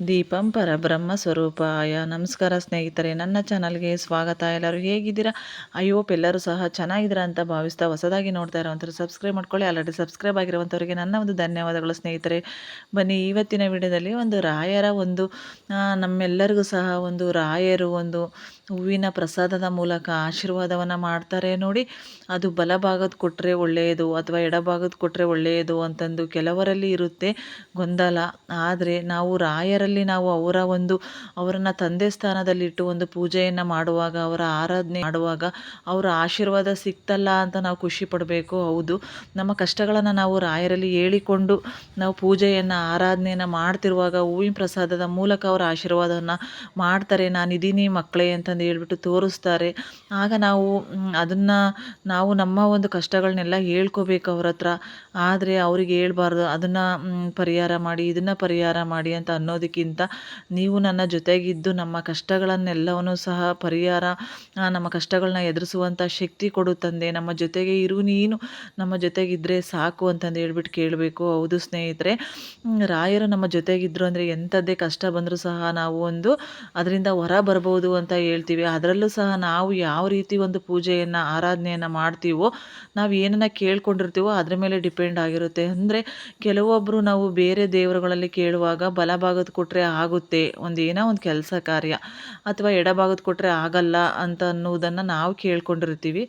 ದೀಪಂ ಪರಬ್ರಹ್ಮ ಸ್ವರೂಪಾಯ. ನಮಸ್ಕಾರ ಸ್ನೇಹಿತರೆ, ನನ್ನ ಚಾನಲ್ಗೆ ಸ್ವಾಗತ. ಎಲ್ಲರೂ ಹೇಗಿದ್ದೀರಾ? ಅಯ್ಯೋ, ಎಲ್ಲರೂ ಸಹ ಚೆನ್ನಾಗಿದ್ದೀರಾ ಅಂತ ಭಾವಿಸ್ತಾ ಹೊಸದಾಗಿ ನೋಡ್ತಾ ಇರೋವಂಥವ್ರು ಸಬ್ಸ್ಕ್ರೈಬ್ ಮಾಡ್ಕೊಳ್ಳಿ. ಆಲ್ರೆಡಿ ಸಬ್ಸ್ಕ್ರೈಬ್ ಆಗಿರುವಂಥವ್ರಿಗೆ ನನ್ನ ಒಂದು ಧನ್ಯವಾದಗಳು ಸ್ನೇಹಿತರೆ. ಬನ್ನಿ, ಇವತ್ತಿನ ವಿಡಿಯೋದಲ್ಲಿ ಒಂದು ರಾಯರ ಒಂದು ನಮ್ಮೆಲ್ಲರಿಗೂ ಸಹ ಒಂದು ರಾಯರು ಒಂದು ಹೂವಿನ ಪ್ರಸಾದದ ಮೂಲಕ ಆಶೀರ್ವಾದವನ್ನು ಮಾಡ್ತಾರೆ ನೋಡಿ. ಅದು ಬಲಭಾಗದ ಕೊಟ್ಟರೆ ಒಳ್ಳೆಯದು ಅಥವಾ ಎಡಭಾಗದ ಕೊಟ್ಟರೆ ಒಳ್ಳೆಯದು ಅಂತಂದು ಕೆಲವರಲ್ಲಿ ಇರುತ್ತೆ ಗೊಂದಲ. ಆದರೆ ನಾವು ರಾಯರಲ್ಲಿ ನಾವು ಅವರ ಒಂದು, ಅವರನ್ನು ತಂದೆ ಸ್ಥಾನದಲ್ಲಿಟ್ಟು ಒಂದು ಪೂಜೆಯನ್ನು ಮಾಡುವಾಗ, ಅವರ ಆರಾಧನೆ ಮಾಡುವಾಗ ಅವರ ಆಶೀರ್ವಾದ ಸಿಕ್ತಲ್ಲ ಅಂತ ನಾವು ಖುಷಿ ಪಡಬೇಕು. ಹೌದು. ನಮ್ಮ ಕಷ್ಟಗಳನ್ನು ನಾವು ರಾಯರಲ್ಲಿ ಹೇಳಿಕೊಂಡು ನಾವು ಪೂಜೆಯನ್ನು, ಆರಾಧನೆಯನ್ನು ಮಾಡ್ತಿರುವಾಗ ಹೂವಿನ ಪ್ರಸಾದದ ಮೂಲಕ ಅವರ ಆಶೀರ್ವಾದವನ್ನು ಮಾಡ್ತಾರೆ. ನಾನಿದ್ದೀನಿ ಮಕ್ಕಳೇ ಅಂತಂದು ಹೇಳ್ಬಿಟ್ಟು ತೋರಿಸ್ತಾರೆ. ಆಗ ನಾವು ಅದನ್ನು ನಾವು ನಮ್ಮ ಒಂದು ಕಷ್ಟಗಳನ್ನೆಲ್ಲ ಹೇಳ್ಕೋಬೇಕು ಅವ್ರ ಹತ್ರ. ಆದರೆ ಅವ್ರಿಗೆ ಹೇಳ್ಬಾರ್ದು, ಅದನ್ನು ಪರಿಹಾರ ಮಾಡಿ, ಇದನ್ನು ಪರಿಹಾರ ಮಾಡಿ ಅಂತ ಅನ್ನೋದಕ್ಕಿಂತ ನೀವು ನನ್ನ ಜೊತೆಗಿದ್ದು ನಮ್ಮ ಕಷ್ಟಗಳನ್ನೆಲ್ಲವನ್ನು ಸಹ ಪರಿಹಾರ ನಮ್ಮ ಕಷ್ಟಗಳನ್ನ ಎದುರಿಸುವಂಥ ಶಕ್ತಿ ಕೊಡು ತಂದೆ. ನಮ್ಮ ಜೊತೆಗೆ ಇರು, ನೀನು ನಮ್ಮ ಜೊತೆಗಿದ್ದರೆ ಸಾಕು ಅಂತಂದು ಹೇಳ್ಬಿಟ್ಟು ಕೇಳಬೇಕು. ಹೌದು ಸ್ನೇಹಿತರೆ. ರಾಯರು ನಮ್ಮ ಜೊತೆಗಿದ್ದರು ಅಂದರೆ ಎಂಥದ್ದೇ ಕಷ್ಟ ಬಂದರೂ ಸಹ ನಾವು ಒಂದು ಅದರಿಂದ ಹೊರ ಬರ್ಬೋದು ಅಂತ ಹೇಳ್ತೀವಿ. ಅದರಲ್ಲೂ ಸಹ ನಾವು ಯಾವ ರೀತಿ ಒಂದು ಪೂಜೆಯನ್ನು, ಆರಾಧನೆಯನ್ನು ಮಾಡ್ತೀವೋ, ನಾವು ಏನನ್ನ ಕೇಳ್ಕೊಂಡಿರ್ತೀವೋ ಅದರ ಮೇಲೆ ಡಿಪೆಂಡ್ ಆಗಿರುತ್ತೆ. ಅಂದರೆ ಕೆಲವೊಬ್ಬರು ನಾವು ಬೇರೆ ದೇವರುಗಳಲ್ಲಿ ಕೇಳುವಾಗ ಬಲಭಾಗದ ಕೊಟ್ಟರೆ ಆಗುತ್ತೆ, ಒಂದು ಏನೋ ಒಂದು ಕೆಲಸ ಕಾರ್ಯ ಅಥವಾ ಎಡಭಾಗದ ಕೊಟ್ಟರೆ ಆಗಲ್ಲ ಅಂತ ಅನ್ನೋದನ್ನು ನಾವು ಕೇಳ್ಕೊಂಡಿರ್ತೀವಿ.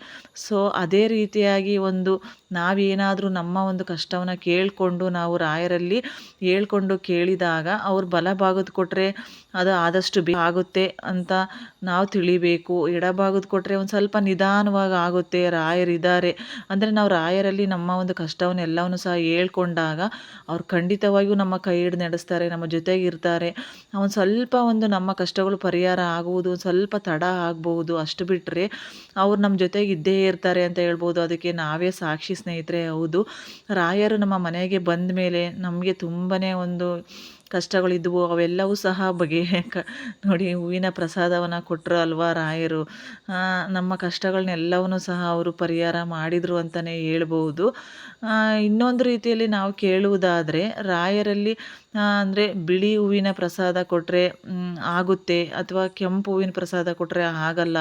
ಸೊ ಅದೇ ರೀತಿಯಾಗಿ ಒಂದು ನಾವೇನಾದರೂ ನಮ್ಮ ಒಂದು ಕಷ್ಟವನ್ನು ಕೇಳಿಕೊಂಡು ನಾವು ರಾಯರಲ್ಲಿ ಹೇಳ್ಕೊಂಡು ಕೇಳಿದಾಗ ಅವ್ರು ಬಲಭಾಗದ ಕೊಟ್ಟರೆ ಅದು ಆದಷ್ಟು ಬೇ ಆಗುತ್ತೆ ಅಂತ ನಾವು ತಿಳಿಬೇಕು. ಎಡಭಾಗದ ಕೊಟ್ಟರೆ ಒಂದು ಸ್ವಲ್ಪ ನಿಧಾನವಾಗಿ ಆಗುತ್ತೆ ರಾಯರಿದ್ದಾರೆ ಅಂದರೆ ನಾವು ರಾಯರಲ್ಲಿ ನಮ್ಮ ಒಂದು ಕಷ್ಟವನ್ನೆಲ್ಲವನ್ನು ಸಹ ಹೇಳ್ಕೊಂಡಾಗ ಅವ್ರು ಖಂಡಿತವಾಗಿಯೂ ನಮ್ಮ ಕೈ ಹಿಡಿದು ನಡೆಸ್ತಾರೆ, ನಮ್ಮ ಜೊತೆಗೆ ಇರ್ತಾರೆ ಒಂದು ಸ್ವಲ್ಪ ಒಂದು ನಮ್ಮ ಕಷ್ಟಗಳು ಪರಿಹಾರ ಆಗುವುದು, ಸ್ವಲ್ಪ ತಡ ಆಗ್ಬೋದು ಅಷ್ಟು ಬಿಟ್ಟರೆ ಅವ್ರು ನಮ್ಮ ಜೊತೆಗೆ ಇದ್ದೇ ಇರ್ತಾರೆ ಅಂತ ಹೇಳ್ಬೋದು. ಅದಕ್ಕೆ ನಾವೇ ಸಾಕ್ಷಿ ಸ್ನೇಹಿತರೆ, ಹೌದು. ರಾಯರು ನಮ್ಮ ಮನೆಗೆ ಬಂದ ಮೇಲೆ ನಮಗೆ ತುಂಬಾ ಒಂದು ಕಷ್ಟಗಳಿದ್ವು, ಅವೆಲ್ಲವೂ ಸಹ ಬಗೆ. ಕ, ನೋಡಿ, ಹೂವಿನ ಪ್ರಸಾದವನ್ನು ಕೊಟ್ಟರು ಅಲ್ವಾ ರಾಯರು? ನಮ್ಮ ಕಷ್ಟಗಳನ್ನೆಲ್ಲವನ್ನೂ ಸಹ ಅವರು ಪರಿಹಾರ ಮಾಡಿದರು ಅಂತಲೇ ಹೇಳ್ಬೋದು. ಇನ್ನೊಂದು ರೀತಿಯಲ್ಲಿ ನಾವು ಕೇಳುವುದಾದರೆ, ರಾಯರಲ್ಲಿ ಅಂದರೆ ಬಿಳಿ ಹೂವಿನ ಪ್ರಸಾದ ಕೊಟ್ಟರೆ ಆಗುತ್ತೆ, ಅಥವಾ ಕೆಂಪು ಹೂವಿನ ಪ್ರಸಾದ ಕೊಟ್ಟರೆ ಆಗಲ್ಲ,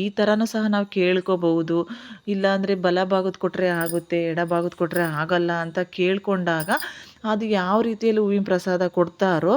ಈ ಥರನೂ ಸಹ ನಾವು ಕೇಳ್ಕೋಬಹುದು. ಇಲ್ಲಾಂದರೆ ಬಲಭಾಗದ ಕೊಟ್ಟರೆ ಆಗುತ್ತೆ ಎಡಭಾಗದ ಕೊಟ್ಟರೆ ಆಗಲ್ಲ ಅಂತ ಕೇಳ್ಕೊಂಡಾಗ ಅದು ಯಾವ ರೀತಿಯಲ್ಲಿ ಹೂವಿನ ಪ್ರಸಾದ ಕೊಡ್ತಾರೋ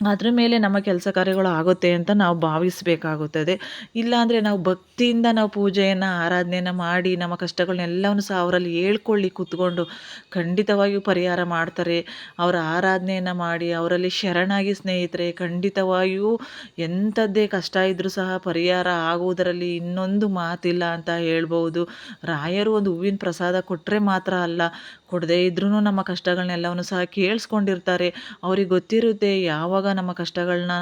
ಅದ್ರ ಮೇಲೆ ನಮ್ಮ ಕೆಲಸ ಕಾರ್ಯಗಳು ಆಗುತ್ತೆ ಅಂತ ನಾವು ಭಾವಿಸಬೇಕಾಗುತ್ತದೆ. ಇಲ್ಲಾಂದರೆ ನಾವು ಭಕ್ತಿಯಿಂದ ನಾವು ಪೂಜೆಯನ್ನು, ಆರಾಧನೆಯನ್ನು ಮಾಡಿ ನಮ್ಮ ಕಷ್ಟಗಳನ್ನೆಲ್ಲವನ್ನು ಸಹ ಅವರಲ್ಲಿ ಹೇಳ್ಕೊಳ್ಳಿ, ಕೂತ್ಕೊಂಡು ಖಂಡಿತವಾಗಿಯೂ ಪರಿಹಾರ ಮಾಡ್ತಾರೆ. ಅವರ ಆರಾಧನೆಯನ್ನು ಮಾಡಿ, ಅವರಲ್ಲಿ ಶರಣಾಗಿ ಸ್ನೇಹಿತರೆ, ಖಂಡಿತವಾಗಿಯೂ ಎಂಥದ್ದೇ ಕಷ್ಟ ಇದ್ದರೂ ಸಹ ಪರಿಹಾರ ಆಗುವುದರಲ್ಲಿ ಇನ್ನೊಂದು ಮಾತಿಲ್ಲ ಅಂತ ಹೇಳ್ಬೋದು ರಾಯರು ಒಂದು ಹೂವಿನ ಪ್ರಸಾದ ಕೊಟ್ಟರೆ ಮಾತ್ರ ಅಲ್ಲ, ಕೊಡದೇ ಇದ್ರೂ ನಮ್ಮ ಕಷ್ಟಗಳನ್ನೆಲ್ಲವನ್ನು ಸಹ ಕೇಳಿಸ್ಕೊಂಡಿರ್ತಾರೆ. ಅವ್ರಿಗೆ ಗೊತ್ತಿರುತ್ತೆ ಯಾವಾಗ ನಮ್ಮ ಕಷ್ಟಗಳನ್ನ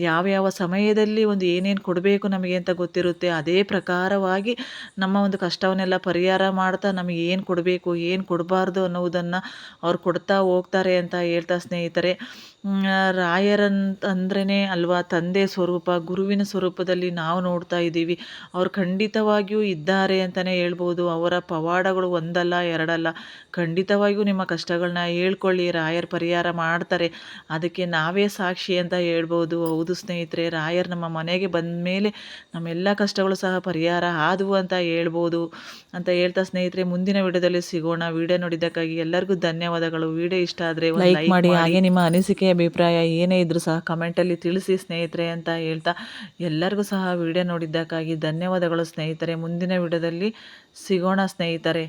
ಯಾವ್ಯಾವ ಸಮಯದಲ್ಲಿ ಒಂದು ಏನೇನು ಕೊಡಬೇಕು ನಮಗೆ ಅಂತ ಗೊತ್ತಿರುತ್ತೆ, ಅದೇ ಪ್ರಕಾರವಾಗಿ ನಮ್ಮ ಒಂದು ಕಷ್ಟವನ್ನೆಲ್ಲ ಪರಿಹಾರ ಮಾಡ್ತಾ ನಮಗೆ ಏನು ಕೊಡಬೇಕು, ಏನು ಕೊಡಬಾರ್ದು ಅನ್ನೋದನ್ನು ಅವ್ರು ಕೊಡ್ತಾ ಹೋಗ್ತಾರೆ ಅಂತ ಹೇಳ್ತಾ ಸ್ನೇಹಿತರೆ. ರಾಯರಂತ ಅಂದ್ರೇ ಅಲ್ವಾ, ತಂದೆ ಸ್ವರೂಪ, ಗುರುವಿನ ಸ್ವರೂಪದಲ್ಲಿ ನಾವು ನೋಡ್ತಾ ಇದ್ದೀವಿ. ಅವ್ರು ಖಂಡಿತವಾಗಿಯೂ ಇದ್ದಾರೆ ಅಂತಲೇ ಹೇಳ್ಬೋದು. ಅವರ ಪವಾಡಗಳು ಒಂದಲ್ಲ, ಎರಡಲ್ಲ. ಖಂಡಿತವಾಗಿಯೂ ನಿಮ್ಮ ಕಷ್ಟಗಳನ್ನ ಹೇಳ್ಕೊಳ್ಳಿ, ರಾಯರ್ ಪರಿಹಾರ ಮಾಡ್ತಾರೆ. ಅದಕ್ಕೆ ನಾವೇ ಸಾಕ್ಷಿ ಅಂತ ಹೇಳ್ಬೋದು. ಹೌದು ಸ್ನೇಹಿತರೆ ರಾಯರ್ ನಮ್ಮ ಮನೆಗೆ ಬಂದ ಮೇಲೆ ನಮ್ಮೆಲ್ಲ ಕಷ್ಟಗಳು ಸಹ ಪರಿಹಾರ ಆದವು ಅಂತ ಹೇಳ್ಬೋದು. ಅಂತ ಹೇಳ್ತಾ ಸ್ನೇಹಿತರೆ ಮುಂದಿನ ವಿಡಿಯೋದಲ್ಲಿ ಸಿಗೋಣ. ವಿಡಿಯೋ ನೋಡಿದ್ದಕ್ಕಾಗಿ ಎಲ್ಲರಿಗೂ ಧನ್ಯವಾದಗಳು. ವಿಡಿಯೋ ಇಷ್ಟ ಆದರೆ ಲೈಕ್ ಮಾಡಿ ಹಾಗೆ ನಿಮ್ಮ ಅನಿಸಿಕೆ ಅಭಿಪ್ರಾಯ ಏನೇ ಇದ್ರೂ ಸಹ ಕಮೆಂಟಲ್ಲಿ ತಿಳಿಸಿ ಸ್ನೇಹಿತರೆ ಅಂತ ಹೇಳ್ತಾ ಎಲ್ಲರಿಗೂ ಸಹ ವಿಡಿಯೋ ನೋಡಿದ್ದಕ್ಕಾಗಿ ಧನ್ಯವಾದಗಳು ಸ್ನೇಹಿತರೆ. ಮುಂದಿನ ವಿಡಿಯೋದಲ್ಲಿ ಸಿಗೋಣ ಸ್ನೇಹಿತರೆ.